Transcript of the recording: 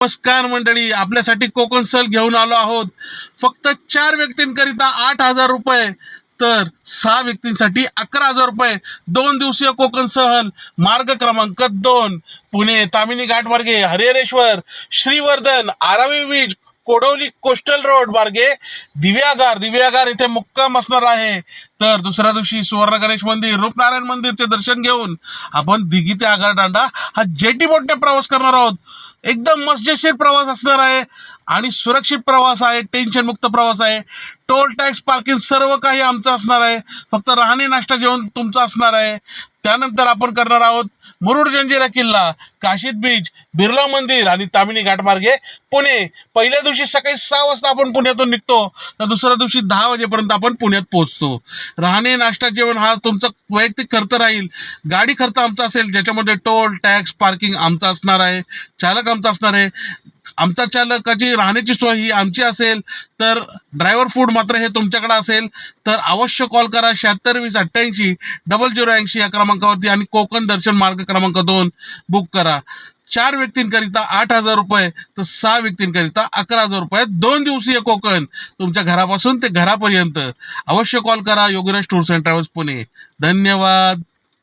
नमस्कार मंडळी आपल्यासाठी कोकण सल घेऊन आलो आहोत. फक्त चार व्यक्तींकरिता आठ हजार रुपये तर सहा व्यक्तींसाठी अकरा हजार रुपये. दोन दिवसीय कोकण सहल मार्ग क्रमांक दोन Pune Tamhini घाटमार्गे Harihareshwar Shrivardhan Aravi beach Kodavali coastal road मार्गे दिव्यागार दिव्यागार इथे मुक्काम असणार आहे. तर दुसऱ्या दिवशी सुवर्ण गणेश मंदिर रूपनारायण मंदिरचे दर्शन घेऊन आपण दिघी ते आगरदांडा हा जेटी बोटने प्रवास करणार आहोत. एकदम मजेशीर प्रवास असणार आहे आणि सुरक्षित प्रवास आहे टेन्शन मुक्त प्रवास आहे. टोल टॅक्स पार्किंग सर्व काही आमचं असणार आहे. फक्त राहणे नाश्ता जेवण तुमचं असणार आहे. त्यानंतर आपण करणार आहोत मुरुड जंजिरा किल्ला काशीद बीच बिर्ला मंदिर आणि तामिनी घाट मार्गे पुणे. पहिल्या दिवशी सकाळी सहा वाजता आपण पुण्यातून निघतो तर दुसऱ्या दिवशी दहा वाजेपर्यंत आपण पुण्यात पोहोचतो. राहणे नाश्ता जेवण हा तुमचा वैयक्तिक खर्च राहील. गाडी खर्च आमचा असेल ज्याच्यामध्ये टोल टॅक्स पार्किंग आमचा असणार आहे चालक आमचा असणार आहे. आमचा चालकाची राहण्याची सोय ही आमची असेल तर ड्रायव्हर फूड मात्र हे तुमच्याकडे असेल तर अवश्य कॉल करा शहात्तर वीस अठ्ठ्याऐंशी डबल झिरो ऐंशी या क्रमांकावरती आणि कोकण दर्शन मार्ग क्रमांक दोन बुक करा. चार व्यक्तींकरिता आठ हजार रुपये तर सहा व्यक्तींकरिता अकरा हजार रुपये. दोन दिवसीय कोकण. तुमच्या घरापासून ते घरापर्यंत. अवश्य कॉल करा Yogesh tours and travels Pune. धन्यवाद.